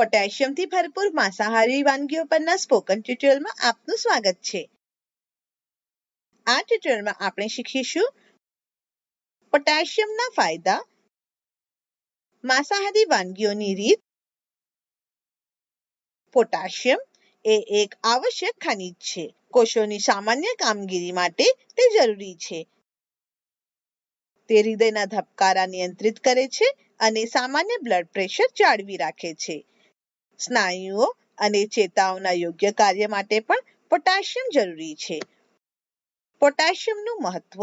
પોટેશિયમથી ભરપૂર માંસાહારી વાનગીઓ પરના સ્પોકન ટ્યુટોરિયલમાં આપનું સ્વાગત છે. આ ટ્યુટોરિયલમાં આપણે શીખીશું પોટેશિયમના ફાયદા, માંસાહારી વાનગીઓની રીત પોટેશિયમ એ એક આવશ્યક ખનિજ છે. કોષોની સામાન્ય કામગીરી માટે તે જરૂરી છે. તે હૃદયના ધબકારા નિયંત્રિત કરે છે અને સામાન્ય બ્લડ પ્રેશર જાળવી રાખે છે. સ્નાયુઓ અને ચેતાઓના યોગ્ય કાર્ય માટે પણ પોટેશિયમ જરૂરી છે. પોટેશિયમનું મહત્વ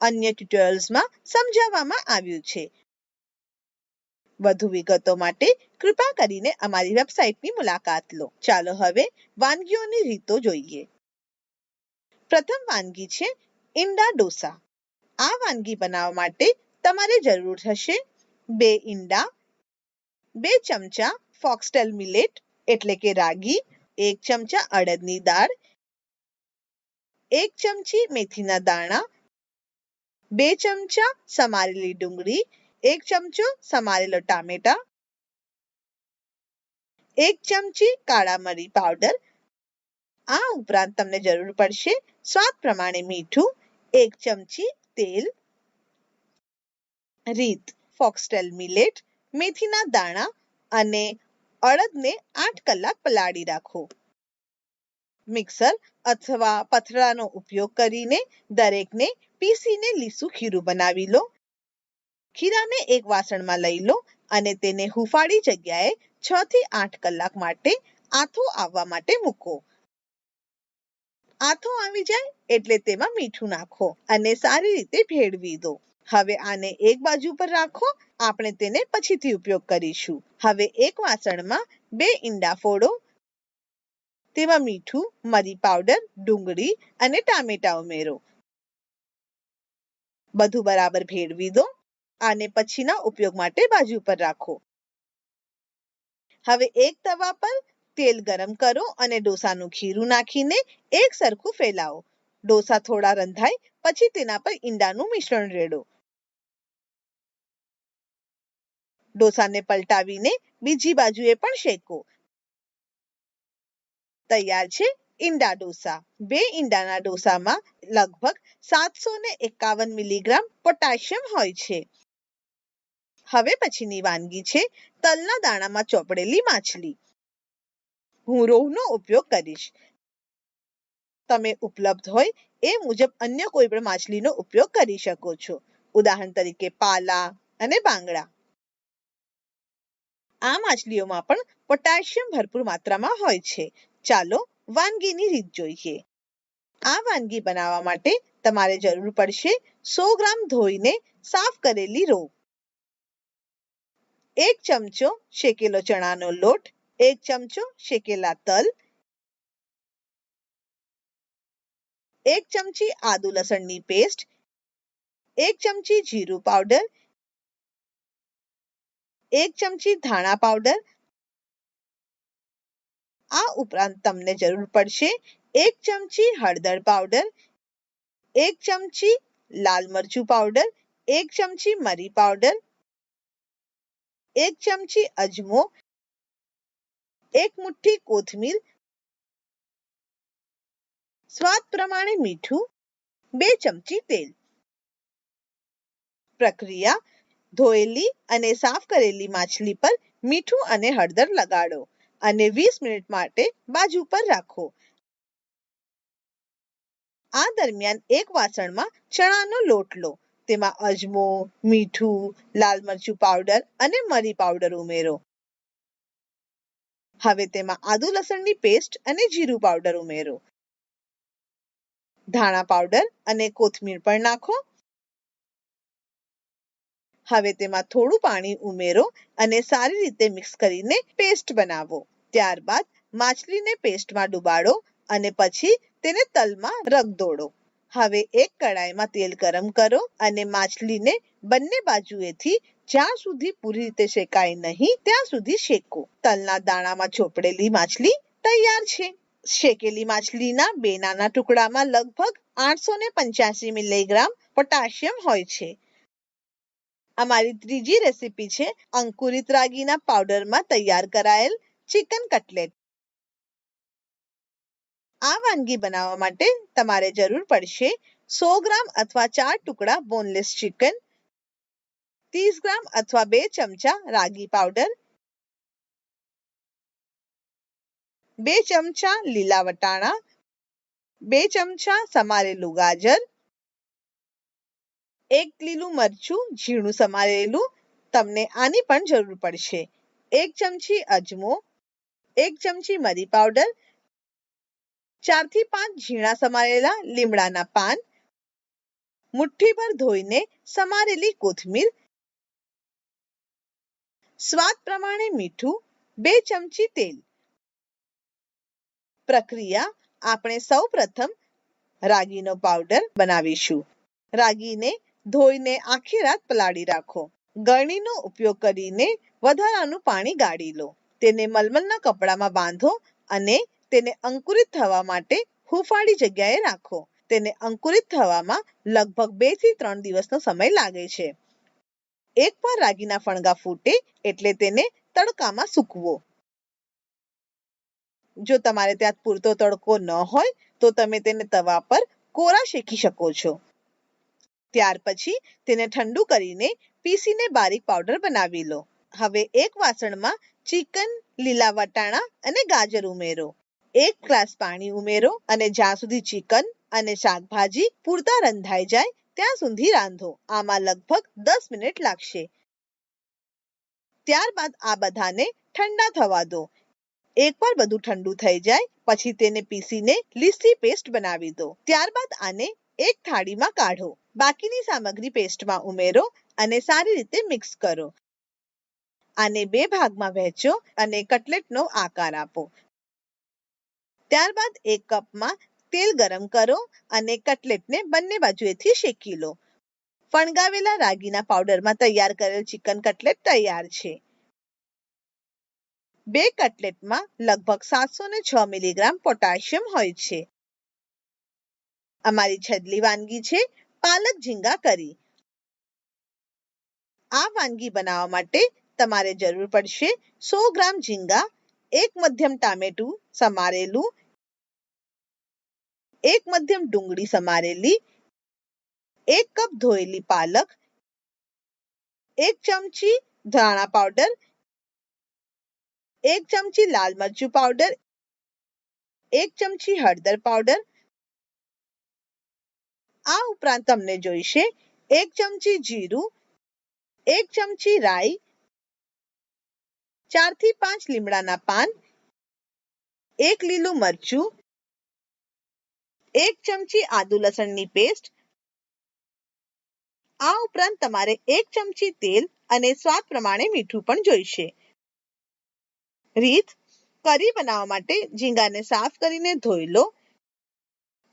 અન્ય ટ્યુટોરિયલ્સમાં સમજાવવામાં આવ્યું છે. વધુ વિગતો માટે કૃપા કરીને અમારી વેબસાઇટની મુલાકાત લો. ચાલો હવે વાનગીઓની રીતો જોઈએ. પ્રથમ વાનગી છે ઈંડા ડોસા. આ વાનગી બનાવવા માટે તમારે જરૂર થશે બે ઈંડા, બે ચમચા ફોક્સટેલ મિલેટ, એટલે કે રાગી, એક ચમચા અડદની દાળ, એક ચમચી મેથીના દાણા, બે ચમચા સમારેલી ડુંગળી, એક ચમચો સમારેલો ટામેટા, એક ચમચી કાળા મરી પાવડર. આ ઉપરાંત તમને જરૂર પડશે સ્વાદ પ્રમાણે મીઠું, એક ચમચી તેલ, રીત ફોક્સટેલ મિલેટ, મેથીના દાણા અને અડદને આઠ કલાક પલાળી રાખો. મિક્સર અથવા પથરાનો ઉપયોગ કરીને દરેકને પીસીને લીસું ખીરું બનાવી લો. ખીરાને એક વાસણમાં લઈ લો અને તેને હુફાળી જગ્યાએ છ થી આઠ કલાક માટે આથો આવવા માટે મૂકો. આથો આવી જાય એટલે તેમાં મીઠું નાખો અને સારી રીતે ભેળવી દો. હવે આને એક બાજુ પર રાખો, આપણે તેને પછીથી ઉપયોગ કરીશું. હવે એક વાસણમાં બે ઈંડા ફોડો. તેમાં મીઠું, મરી પાવડર, ડુંગળી અને ટામેટા ઉમેરો. બધું બરાબર ભેળવી દો. આને પછીના ઉપયોગ માટે બાજુ પર રાખો. હવે એક તવા પર તેલ ગરમ કરો અને ડોસાનું ખીરું નાખીને એક સરખું ફેલાવો. ડોસા થોડા રંધાય, પછી તેના પર ઈંડાનું મિશ્રણ રેડો. ડોસાને પલટાવીને બીજી બાજુએ પણ શેકો. તૈયાર છે ઈંડા ડોસા. બે ઈંડાના ડોસામાં લગભગ સાતસો ને એકાવન મિલીગ્રામ પોટાશિયમ હોય છે. હવે પછીની વાનગી છે તલના દાણામાં ચોપડેલી માછલી. હું રોહનો ઉપયોગ કરીશ. તમે ઉપલબ્ધ હોય એ મુજબ અન્ય કોઈ પણ માછલીનો ઉપયોગ કરી શકો છો. ઉદાહરણ તરીકે પાલા અને બાંગડા. આ માછલીઓમાં પણ પોટેશિયમ ભરપૂર માત્રામાં હોય છે. ચાલો વાનગીની રીત જોઈએ. આ વાનગી બનાવવા માટે તમારે જરૂર પડશે સો ગ્રામ ધોઈને સાફ કરેલી રો એક ચમચો શેકેલો ચણાનો લોટ, એક ચમચો શેકેલા તલ, એક ચમચી આદુ લસણની પેસ્ટ એક ચમચી જીરું પાવડર એક ચમચી ધાણા પાવડર. આ ઉપરાંત તમને જરૂર પડશે એક ચમચી હળદર પાવડર, એક ચમચી લાલ મરચું પાવડર, એક ચમચી મરી પાવડર, એક ચમચી અજમો, એક મુઠ્ઠી કોથમીર, સ્વાદ પ્રમાણે મીઠું, બે ચમચી તેલ. પ્રક્રિયા ધોયેલી અને સાફ કરેલી માછલી પર મીઠું અને હળદર લગાડો અને વીસ મિનિટ માટે બાજુ પર રાખો. આ દરમિયાન એક વાસણમાં ચણાનો લોટ લો. તેમાં અજમો, મીઠું, લાલ મરચું પાવડર અને મરી પાવડર ઉમેરો. હવે તેમાં આદુ લસણની પેસ્ટ અને જીરું પાવડર ઉમેરો. ધાણા પાવડર અને કોથમીર પણ નાખો. હવે તેમાં થોડું પાણી ઉમેરો અને સારી રીતે મિક્સ કરીને પેસ્ટ બનાવો. ત્યારબાદ માછલીને પેસ્ટમાં ડુબાડો અને પછી તેને તલમાં રગદોડો હવે એક કડાઈમાં તેલ ગરમ કરો અને માછલીને બંને બાજુએથી જ્યાં સુધી પૂરી રીતે શેકાય નહીં ત્યાં સુધી શેકો. તલના દાણામાં ચોપડેલી માછલી તૈયાર છે. શેકેલી માછલીના બે નાના ટુકડામાં લગભગ આઠસો ને પંચ્યાસી મિલીગ્રામ પોટેશિયમ હોય છે. અમારી ત્રીજી રેસીપી છે અંકુરિત રાગીના પાવડરમાં તૈયાર કરાયેલ ચિકન કટલેટ. આ વાનગી બનાવવા માટે તમારે જરૂર પડશે સો ગ્રામ અથવા ચાર ટુકડા બોનલેસ ચિકન, ત્રીસ ગ્રામ અથવા બે ચમચા રાગી પાવડર, બે ચમચા લીલા વટાણા, બે ચમચા સમારેલું ગાજર એક લીલું મરચું, ઝીણું સમારેલું, તમને આની પણ જરૂર પડશે. એક ચમચી અજમો, એક ચમચી મરી પાવડર, ચારથી પાંચ ઝીણા સમારેલા લીમડાના પાન, મુઠ્ઠીભર ધોઈને સમારેલી કોથમીર, સ્વાદ પ્રમાણે મીઠું, બે ચમચી તેલ. પ્રક્રિયા, આપણે સૌ પ્રથમ રાગીનો પાવડર બનાવીશું. રાગીને ધોઈને આખી રાત પલાળી રાખો. ગળણીનો ઉપયોગ કરીને વધારાનું પાણી ગાળી લો. તેને મલમલના કપડામાં બાંધો અને તેને અંકુરિત થવા માટે હૂંફાળી જગ્યાએ રાખો. તેને અંકુરિત થવામાં લગભગ બેથી ત્રણ દિવસનો સમય લાગે છે. એકવાર રાગીના ફણગા ફૂટે એટલે તેને તડકામાં સૂકવો. જો તમારે ત્યાં પૂરતો તડકો ન હોય તો તમે તેને તવા પર કોરા શેકી શકો છો. ત્યાર પછી તેને ઠંડુ કરીને પીસીને બારીક પાવડર બનાવી લો. હવે એક વાસણમાં ચિકન, લીલા વટાણા અને ગાજર ઉમેરો. એક ગ્લાસ પાણી ઉમેરો અને જ્યાં સુધી ચિકન અને શાકભાજી પૂરતા રંધાઈ જાય ત્યાં સુધી રાંધો. આમાં લગભગ દસ મિનિટ લાગશે. ત્યારબાદ આ બધાને ઠંડા થવા દો. એકવાર બધું ઠંડુ થઈ જાય, પછી તેને પીસીને લીસી પેસ્ટ બનાવી દો. ત્યારબાદ આને એક થાળીમાં કાઢો. બાકીની સામગ્રી પેસ્ટમાં ઉમેરો અને સારી રીતે મિક્સ કરો. આને બે ભાગમાં વહેંચો અને કટલેટનો આકાર આપો. ત્યારબાદ એક કપમાં તેલ ગરમ કરો અને કટલેટને બંને બાજુએથી શેકી લો. ફણગાવેલા રાગીના પાવડરમાં તૈયાર કરેલ ચિકન કટલેટ તૈયાર છે. બે કટલેટમાં લગભગ સાતસો ને છ મિલીગ્રામ પોટાશિયમ હોય છે. અમારી છેલ્લી વાનગી છે, પાલક ઝીંગા કરી. આ વાનગી બનાવવા માટે તમારે જરૂર પડશે સો ગ્રામ ઝીંગા, એક મધ્યમ ટામેટું સમારેલું, એક મધ્યમ ડુંગળી સમારેલી, એક કપ ધોયેલી પાલક, એક ચમચી ધાણા પાવડર, એક ચમચી લાલ મરચું પાવડર, એક ચમચી હળદર પાવડર આ ઉપરાંત તમને જોઈશે એક ચમચી જીરું, એક ચમચી રાઈ ચારથી પાંચ લીમડાના પાન, એક લીલું મરચું, એક ચમચી આદુ લસણની પેસ્ટ, આ ઉપરાંત તમારે એક ચમચી તેલ અને સ્વાદ પ્રમાણે મીઠું પણ જોઈશે. રીત, કરી બનાવવા માટે ઝીંગાને સાફ કરીને ધોઈ લો.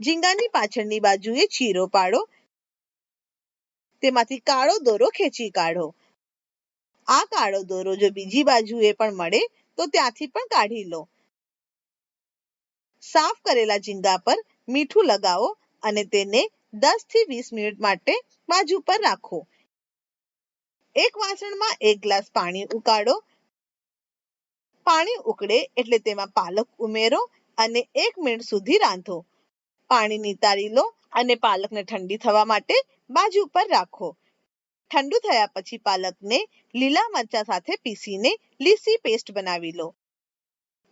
ઝીંગાની પાછળની બાજુએ ચીરો પાડો. તેમાંથી કાળો દોરો ખેંચી કાઢો. આ કાળો દોરો જો બીજી બાજુએ પણ મળે, તો ત્યાંથી પણ કાઢી લો. સાફ કરેલા ઝીંગા પર મીઠું લગાવો અને તેને દસથી વીસ મિનિટ માટે બાજુ પર રાખો. એક વાસણમાં એક ગ્લાસ પાણી ઉકાળો. પાણી ઉકળે એટલે તેમાં પાલક ઉમેરો અને એક મિનિટ સુધી રાંધો. પાણી નિતારી લો અને પાલકને ઠંડી થવા માટે બાજુ પર રાખો. ઠંડુ થયા પછી પાલકને લીલા મરચા સાથે પીસીને લીસી પેસ્ટ બનાવી લો.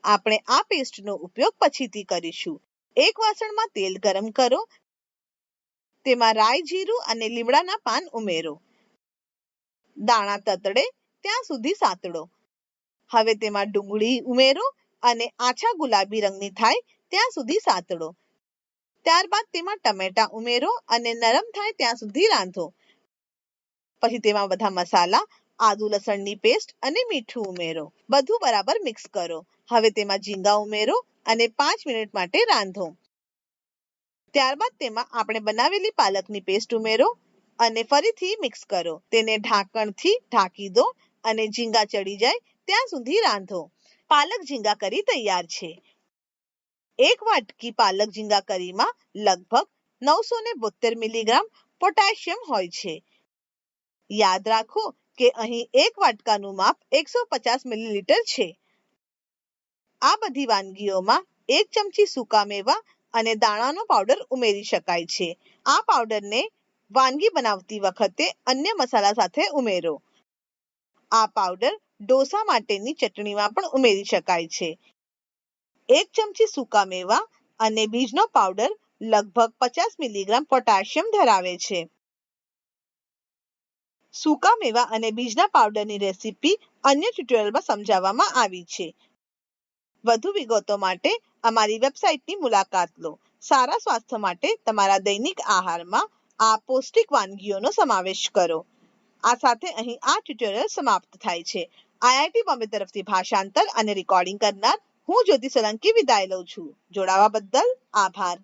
આપણે આ પેસ્ટનો ઉપયોગ પછીથી કરીશું. એક વાસણમાં તેલ ગરમ કરો. તેમાં રાઈ જીરું અને લીમડાના પાન ઉમેરો. દાણા તતડે ત્યાં સુધી સાતડો. હવે તેમાં ડુંગળી ઉમેરો અને આછા ગુલાબી રંગની થાય ત્યાં સુધી સાતડો. ત્યારબાદ તેમાં ટમેટા ઉમેરો અને નરમ થાય ત્યાં સુધી રાંધો. પછી તેમાં બધા મસાલા, આદુ લસણની પેસ્ટ અને મીઠું ઉમેરો. બધું બરાબર મિક્સ કરો. હવે તેમાં ઝીંગા ઉમેરો અને પાંચ મિનિટ માટે રાંધો. ત્યારબાદ તેમાં આપણે બનાવેલી પાલકની પેસ્ટ ઉમેરો અને ફરીથી મિક્સ કરો. તેને ઢાંકણથી ઢાંકી દો અને ઝીંગા ચડી જાય ત્યાં સુધી રાંધો. પાલક ઝીંગા કરી તૈયાર છે. એક વાટકી પાલક ઝીંગા કરીમાં લગભગ નવસો ને બોતેર મિલીગ્રામ પોટેશિયમ હોય છે. યાદ રાખો કે અહીં એક વાટકાનું માપ એકસો પચાસ મિલીલીટર છે. આ બધી વાનગીઓમાં એક ચમચી સૂકા મેવા અને દાણાનો પાવડર ઉમેરી શકાય છે. આ પાવડરને વાનગી બનાવતી વખતે અન્ય મસાલા સાથે ઉમેરો. આ પાવડર ડોસા માટેની ચટણીમાં પણ ઉમેરી શકાય છે. એક ચમચી સૂકા મેવા અને બીજનો પાવડર લગભગ પચાસ મિલીગ્રામ પોટેશિયમ ધરાવે છે. સૂકા મેવા અને બીજના પાવડરની રેસીપી અન્ય ટ્યુટોરિયલમાં સમજાવવામાં આવી છે. વધુ વિગતો માટે અમારી વેબસાઇટની મુલાકાત લો. સારા સ્વાસ્થ્ય માટે તમારા દૈનિક આહારમાં આ પૌષ્ટિક વાનગીઓનો સમાવેશ કરો. આ સાથે અહીં આ ટ્યુટોરિયલ સમાપ્ત થાય છે. આઈઆઈટી બોમ્બે તરફથી ભાષાંતર અને રેકોર્ડિંગ કરનાર હું જ્યોતિ સોલંકી વિદાય લઉં છું. જોડાવા બદલ આભાર.